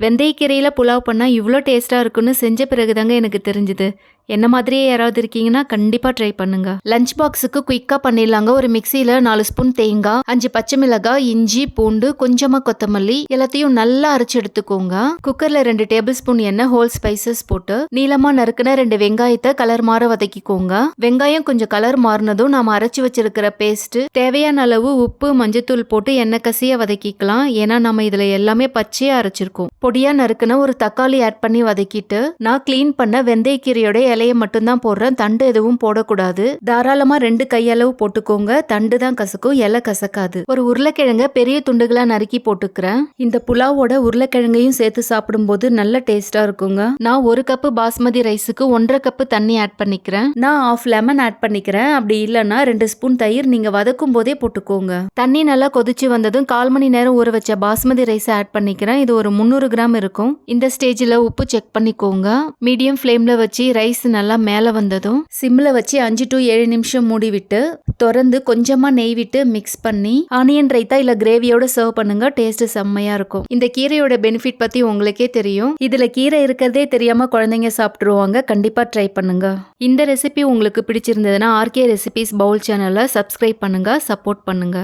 வெந்தயக்கீரையில் புலாவ் பண்ணால் இவ்வளோ டேஸ்ட்டாக இருக்குன்னு செஞ்ச பிறகு தாங்க எனக்கு தெரிஞ்சுது. என்ன மாதிரியே யாராவது இருக்கீங்கன்னா கண்டிப்பாக ட்ரை பண்ணுங்க. லஞ்ச் பாக்ஸுக்கு குயிக்காக பண்ணிடலாங்க. ஒரு மிக்சியில் நாலு ஸ்பூன் தேங்காய் அஞ்சு பச்சை மிளகாய் இஞ்சி பூண்டு கொஞ்சமாக கொத்தமல்லி எல்லாத்தையும் நல்லா அரைச்சு எடுத்துக்கோங்க. குக்கரில் ரெண்டு டேபிள் ஸ்பூன் எண்ணெய் ஹோல் ஸ்பைசஸ் போட்டு நீளமாக நறுக்குன ரெண்டு வெங்காயத்தை கலர் மாற வதக்கிக்கோங்க. வெங்காயம் கொஞ்சம் கலர் மாறினதும் நாம அரைச்சு வச்சிருக்கிற பேஸ்ட் தேவையான அளவு உப்பு மஞ்சத்தூள் போட்டு எண்ணெய் கசிய வதக்கிக்கலாம். ஏன்னா நம்ம இதுல எல்லாமே பச்சையா அரைச்சிருக்கோம். பொடியா நறுக்குன ஒரு தக்காளி ஆட் பண்ணி வதக்கிட்டு நான் க்ளீன் பண்ண வெந்தயக்கீரையோட இலையை மட்டும்தான் போடுறேன். தண்டு எதுவும் போடக்கூடாது. தாராளமா ரெண்டு கையளவு போட்டுக்கோங்க. தண்டு தான் கசக்கும் இலை கசக்காது. ஒரு உருளைக்கிழங்க பெரிய துண்டுகளா நறுக்கி போட்டுக்கிறேன். இந்த புலாவோட உருளைக்கிழங்கையும் சேர்த்து சாப்பிடும்போது நல்ல டேஸ்டா இருக்குங்க. நான் ஒரு கப்பு பாஸ்மதி ரைஸுக்கு ஒன்றரை கப்பு தண்ணி ஆட் பண்ணிக்கிறேன். நான் ஆஃப் லெமன் ஆட் பண்ணிக்கிறேன். அப்படி இல்லைன்னா ரெண்டு ஸ்பூன் தயிர் நீங்க வதக்கும் போதே போட்டுக்கோங்க. தண்ணி நல்லா கொதிச்சு வந்ததும் கால் மணி நேரம் ஊற வச்ச பாஸ்மதி ரைஸ் ஆட் பண்ணிக்கிறேன். இது ஒரு முந்நூறு கிராம் இருக்கும். இந்த ஸ்டேஜில் உப்பு செக் பண்ணிக்கோங்க. மீடியம் ஃப்ளேம்ல வச்சு ரைஸ் நல்லா மேலே வந்ததும் சிம்மில் வச்சு அஞ்சு டு ஏழு நிமிஷம் மூடி விட்டு திறந்து கொஞ்சமாக நெய் விட்டு மிக்ஸ் பண்ணி ஆனியன் ரைத்தா இல்லை கிரேவியோட சர்வ் பண்ணுங்க. டேஸ்ட் செம்மையாக இருக்கும். இந்த கீரையோட பெனிஃபிட் பற்றி உங்களுக்கே தெரியும். இதில் கீரை இருக்கிறதே தெரியாமல் குழந்தைங்க சாப்பிட்ருவாங்க கண்டிப்பாக ட்ரை பண்ணுங்க. இந்த ரெசிபி உங்களுக்கு பிடிச்சிருந்ததுன்னா ஆர்கே ரெசிபிஸ் பவுல் சேனலை சப்ஸ்கிரைப் பண்ணுங்க. சப்போர்ட் பண்ணுங்க.